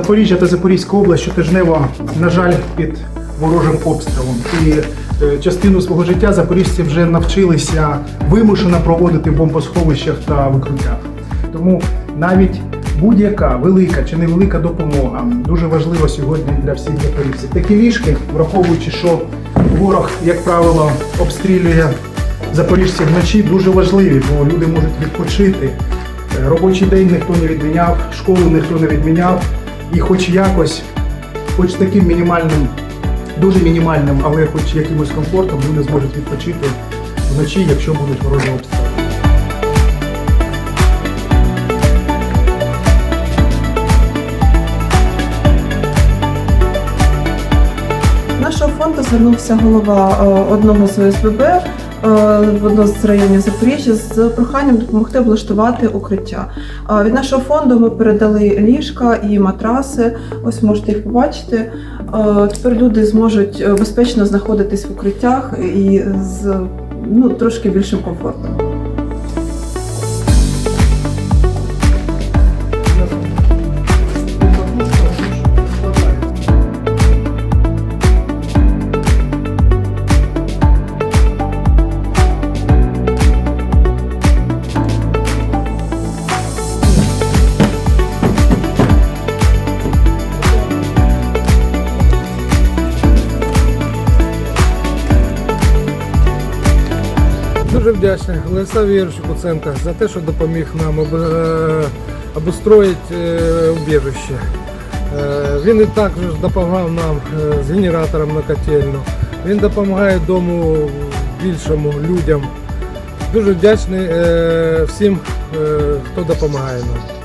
Запоріжжя та Запорізька область щотижнево, на жаль, під ворожим обстрілом. І е, частину свого життя запоріжці вже навчилися вимушено проводити в бомбосховищах та викруттях. Тому навіть будь-яка велика чи невелика допомога дуже важлива сьогодні для всіх запоріжців. Такі ліжки, враховуючи, що ворог, як правило, обстрілює запоріжців вночі, дуже важливі, бо люди можуть відпочити. Е, Робочий день ніхто не відміняв, школу ніхто не відміняв. І хоч якось, хоч таким мінімальним, дуже мінімальним, але хоч якимось комфортом люди зможуть відпочити вночі, якщо будуть ворожі обстріли. Нашого фонду звернувся голова е, одного з ОСББ в одному з районів Запоріжжя з проханням допомогти облаштувати укриття. Е, Від нашого фонду ми передали ліжка і матраси. Ось можете їх побачити. Е, Тепер люди зможуть е, безпечно знаходитись в укриттях і з ну, трошки більшим комфортом. Дуже вдячний Олександру Віровичу Куценко за те, що допоміг нам е, обустроїти е, убіжище. Е, Він і також допомагав нам з генератором на котельну. Він допомагає дому більшому людям. Дуже вдячний всім, хто допомагає нам.